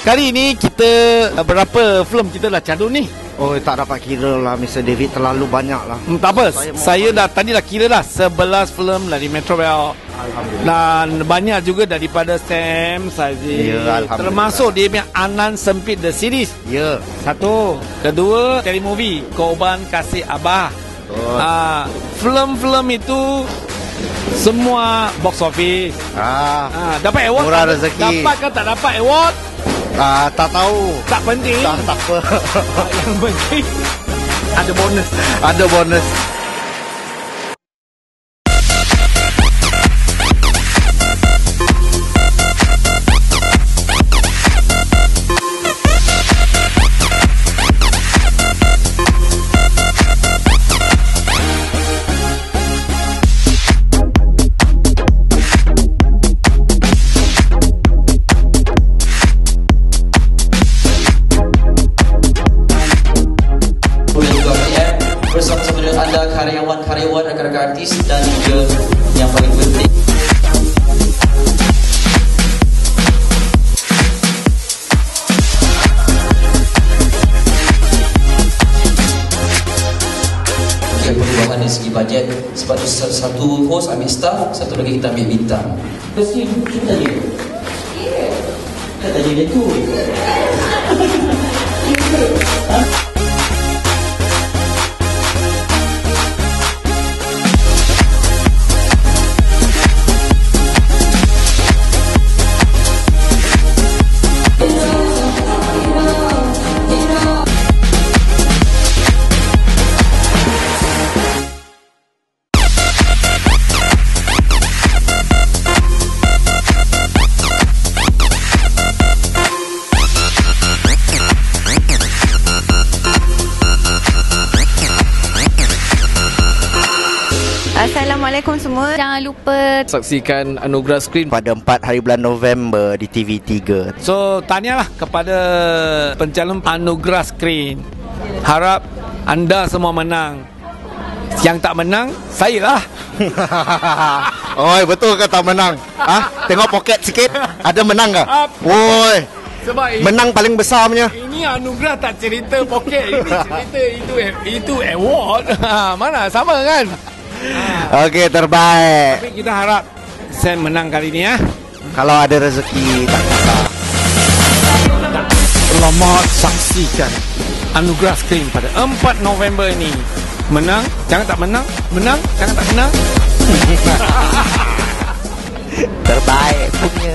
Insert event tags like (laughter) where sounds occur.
Kali ini kita uh, berapa film kita dah cadun ni? Oh tak dapat kira lah Mr. David terlalu banyak lah Hmm, tak apa. Saya Saya, dah tadi dah kira dah 11 filem dari Metro Bell. Dan banyak juga daripada Sam Sazi. Ya. Termasuk dia punya Anan Sempit The Series. Ya Satu. Kedua, telemovie Korban Kasih Abah. Betul. Ah, filem-filem itu semua box office. ah, Ah, dapat award. Murah tak- rezeki. Dapat ke tak dapat award? Ah, Tak tahu Tak penting. Tak, tak apa Yang penting ada bonus. Ada bonus bersama-sama dengan anda karyawan-karyawan rakan-rakan artis dan juga yang paling penting. Perubahan dari segi bajet sebab tu satu, host ambil staff satu lagi kita ambil bintang. Mesti kita tadi Kita tadi dia tu (laughs) Assalamualaikum semua. Jangan lupa Saksikan Anugerah Screen. Pada 4 hari bulan November Di TV3 So, tahniahlah kepada pencalon Anugerah Screen. Harap anda semua menang. Yang tak menang, saya lah. (laughs) Oi betul ke tak menang ah, Tengok poket sikit Ada menang ke Up. Oi Sebab ini, Menang paling besar punya ini anugerah tak cerita poket. Ini cerita itu itu award. (laughs) Ha, Mana? Sama kan? Okey terbaik Tapi kita harap Sam menang kali ni ya. Kalau ada rezeki Tak kisah Selamat saksikan Anugerah Screen pada 4 November ini. Menang, jangan tak menang. Menang, jangan tak menang. (laughs) Terbaik punya